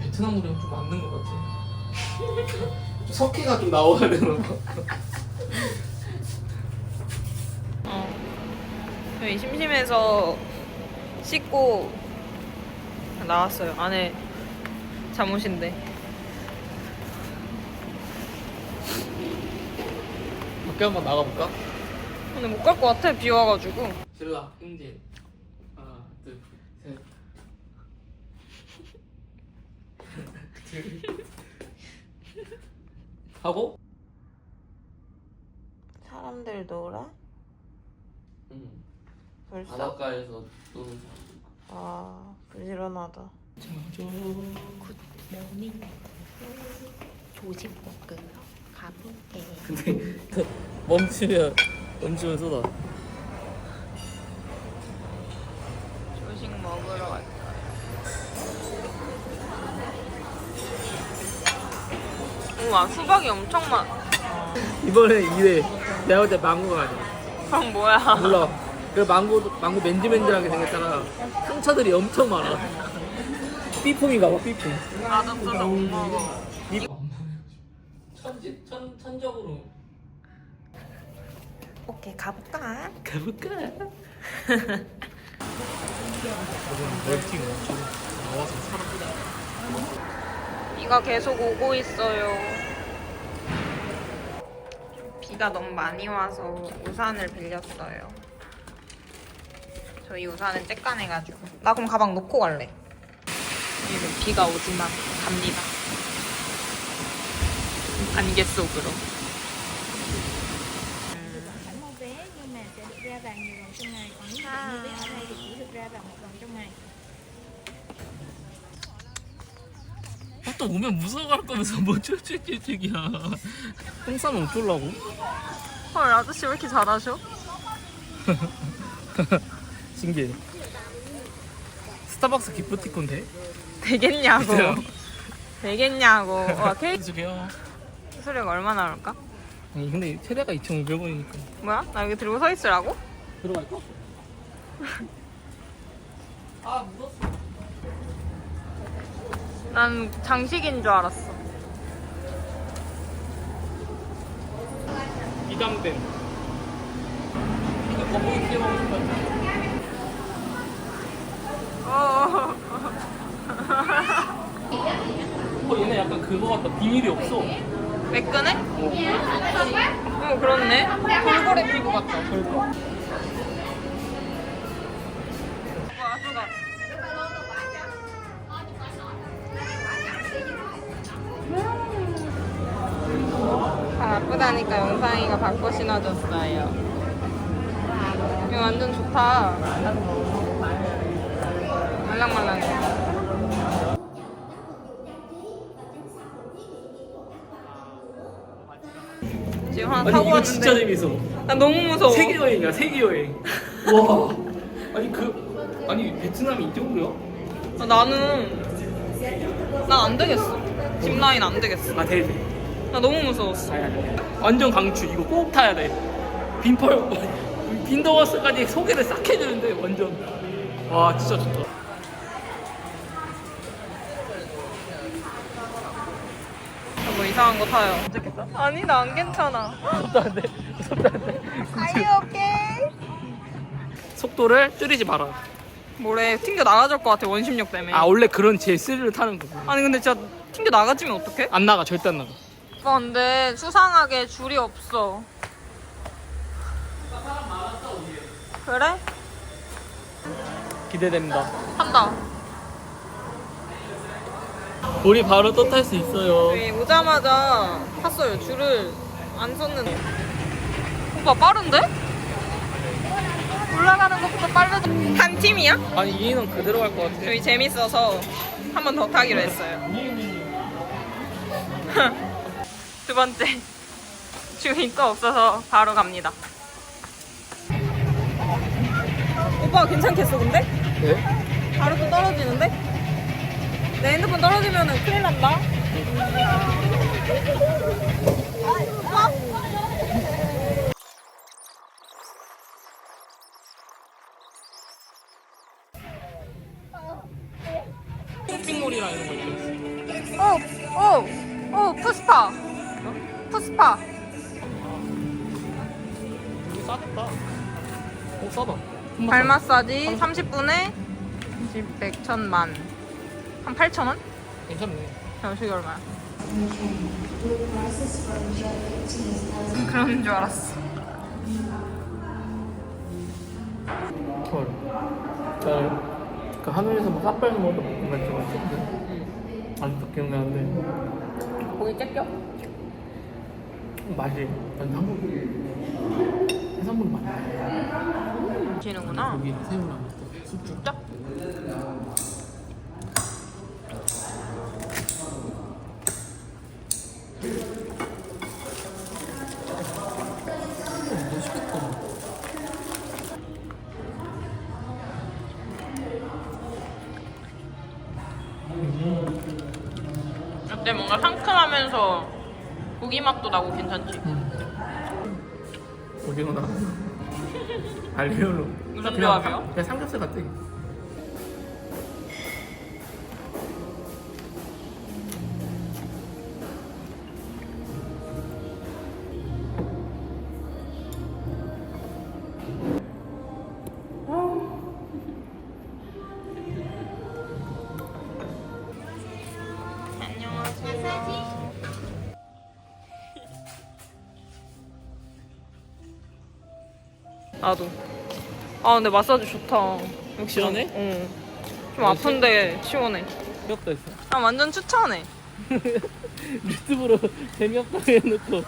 베트남 노래랑 좀 맞는 것 같아. 좀 석회가 좀 나와야 되는 거. 어. 저희 심심해서 씻고 나왔어요. 안에 잠옷인데. 밖에 한번 나가볼까? 근데 못 갈 것 같아. 비 와가지고. 신라 행진. 하나, 둘, 셋. 하고? 사람들 놀아? 응. 벌써? 바닷가에서 노는 아, 부지런하다. 모닝 조식 먹으러 가볼게. 근데 멈추면 멈추면 쏟아. 조식 먹으러 왔어요. 우와, 수박이 엄청 많. 이번에 2회 내가 볼때 망고가 아니야. 그럼 뭐야? 몰라. 그 망고 망고 맨질맨질하게 생겼잖아. 상처들이 엄청 많아. 삐품인가 봐 삐품. 맛없어서 못 먹어. 천지 천 천적으로 오케이 가볼까? 가볼까? 멀팅 엄청 나와서 사람 비가 계속 오고 있어요. 비가 너무 많이 와서 우산을 빌렸어요. 저희 우산은 쬐깐해가지고. 나 그럼 가방 놓고 갈래. 이거 비가 오지만 갑니다. 안개 속으로. ra vào nhiều 또 오면 무서워할 거면서 뭐 쫄쫄쫄쫄이야. 똥 싸면 어쩌려고? 헐, 아저씨 왜 이렇게 잘하셔? 신기해. 스타벅스 기프티콘 돼? 되겠냐고. 돼요. 되겠냐고. 와, 케이크 주세요. 수수료가 얼마나 나올까? 아니 근데 최대가 2,500원이니까 뭐야? 나 여기 들고 서 있으라고? 들어갈까? 아 묻었어. 난 장식인 줄 알았어. 이담댐. 이거 튀어 먹는 거 같아. 어. 어 얘네 약간 그거 같다. 비밀이 없어. 매끈해? 어, 그렇네. 돌고래 피부 같다. 그러니 아, 아프다니까 영상이가 바꿔 신어줬어요. 이거 완전 좋다. 말랑말랑해. 지금 하나 아니 타고 이거 왔는데 진짜 재밌어. 나 너무 무서워. 세계 여행이야 세계 여행. 와. 아니 그 아니 베트남이 이쪽으로요? 아, 나는 난 안 되겠어. 짚라인 안 되겠어. 아 돼. 돼. 나 너무 무서웠어. 완전 강추. 이거 꼭 타야 돼. 빈펄 빈더워스까지 소개를 싹 해주는데 완전 와 진짜 좋다. 뭐 이상한 거 타요. 괜찮겠어? 아니 나 안 괜찮아. 속도 안 돼. 속도 안 돼. You okay? 속도를 줄이지 마라. 뭐래 튕겨 나가질 것 같아 원심력 때문에. 아 원래 그런 제 스릴을 타는 거고. 아니 근데 진짜 튕겨 나가지면 어떡해? 안 나가 절대 안 나가. 오빠 근데 수상하게 줄이 없어. 그래? 기대됩니다. 한다. 우리 바로 또 탈 수 있어요. 저희 오자마자 탔어요. 줄을 안 섰는데. 오빠 빠른데? 올라가는 것보다 빠르죠. 한 팀이야? 아니 이 인원 그대로 갈 것 같아. 저희 재밌어서 한 번 더 타기로 했어요. 두 번째. 줄이 또 없어서 바로 갑니다. 오빠 괜찮겠어 근데? 네? 바로 또 떨어지는데? 내 핸드폰 떨어지면 큰일 난다. 싸겠다. 어 싸다. 발 마사지 30분에 10, 100, 1000만 한 8,000원? 괜찮네. 저식이 얼마야? 그런 줄 알았어 헐. 나그 하늘에서 막 sap발도 먹었다 먹은 거 있었는데 아직도 기억나는데 고기 째껴? 맛이 완전 한국 해산물 맛. 지는구나 고기 새우랑 숙주. 진짜? 맛있겠다. 어때 뭔가 상큼하면서 고기 맛도 나고 괜찮지? 오징어 나. 알리올로. 그냥 삼겹살 같아. 나도 아 근데 마사지 좋다 역시 시원해? 응. 좀 아픈데 시원해 귀엽다 했어. 아 완전 추천해 유튜브로 재미없다고 해놓고.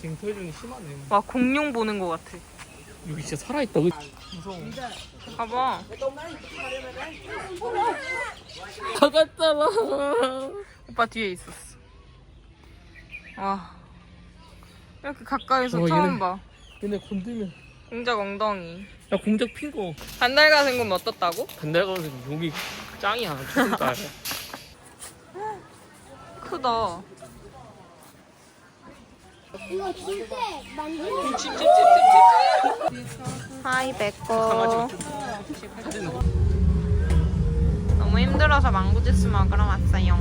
지금 토요일이 심하네. 와 공룡 보는 거 같아 여기 진짜 살아있다. 그치? 무서워. 봐봐 나갔잖아. 오빠 뒤에 있었어 와 이렇게 가까이서 어, 처음 얘는- 봐 얘네 건들면. 공작 엉덩이 야 공작 핀 거. 반달가 생금 어떻다고? 간달가서 여기 짱이야. 진짜. 크다 이거 진짜 만드는 하이 강아지 너무 힘들어서 망고 주스 먹으러 왔어요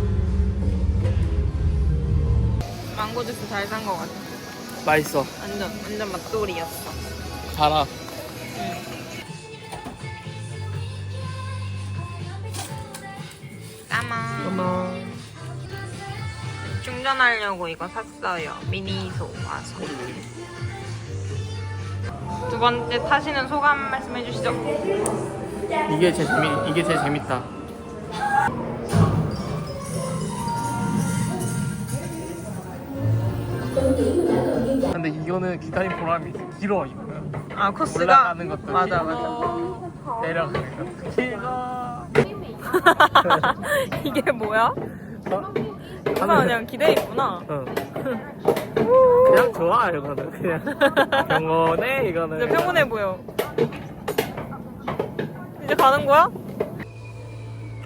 망고 주스 잘 산 거 같아 맛있어. 완전 완전 맛돌이였어 달아. 까만 엄마. 충전하려고 이거 샀어요 미니소 와서 두 번째 타시는 소감 말씀해 주시죠 이게 제일 재미 이게 제일 재밌다. 근데 이거는 기다림 보람이 길어 이거는 아 코스가 올라가는 것도 맞아. 맞아 내려가는 거 길어. 이게 뭐야? 어? 하나 그냥 기대 있구나 어. 그냥 좋아 이거는 그냥 병원에 이거는 이제 평온해 보여 이제 가는 거야?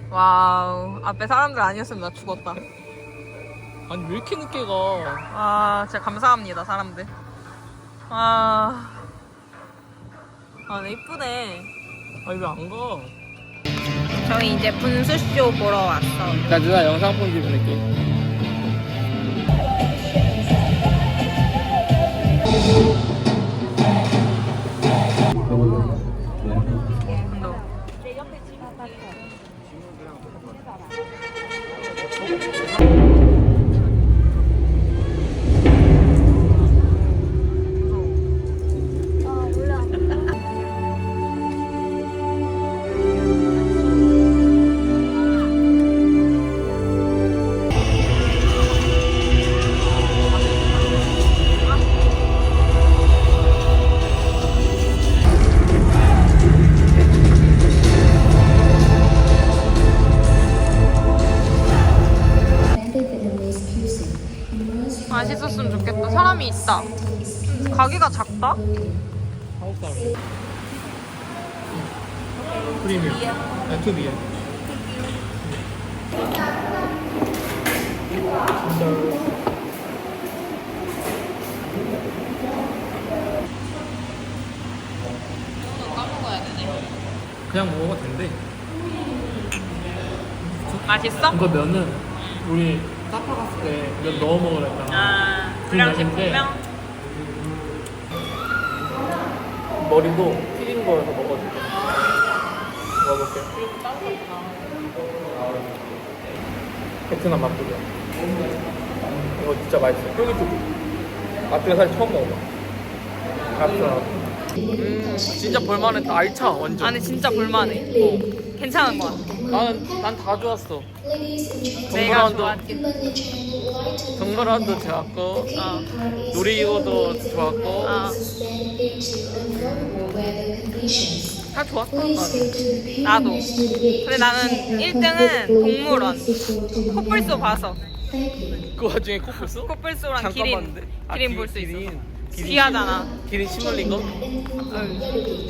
와우 앞에 사람들 아니었으면 나 죽었다 아니 왜 이렇게 늦게 가? 아 진짜 감사합니다 사람들 아, 아 네, 이쁘네 아니 왜 안 가? 저희 이제 분수쇼 보러 왔어요 나 누나 영상 편지 보낼게. 너. 맛있었으면 좋겠다 사람이 있다 가게가 작다? 한국 사람. 프리미엄. 아, 투비야. 까먹어야 되네 그냥 먹어도 된대. 맛있어? 이거 면은 우리 사파 갔을 때면 넣어 먹으랬잖아. 아, 그 불량식품명? 맛인데. 머리도 튀긴 거여서 먹어줄게. 먹어볼게. 베트남 맛돌이야. 이거 진짜 맛있어. 쫄깃쫄깃. 맛돌이 사실 처음 먹어봐. 맛있어. 음, 진짜 볼만했다. 알차, 완전. 아니 진짜 볼만해. 어. 괜찮은 것 같아. 나는, 난 다 좋았어. 내가 동물원도, 좋아하긴. 동물원도 좋았고, 어. 놀이기구도 좋았고, 어. 다 좋았다. 나는. 나도. 근데 나는 1등은 동물원. 코뿔소 봐서. 그 와중에 코뿔소? 코뿔소랑 잠깐 기린. 봤는데? 아, 기린 기- 볼수 있어. 기린. 귀하잖아. 기린 심 흘린 거? 응.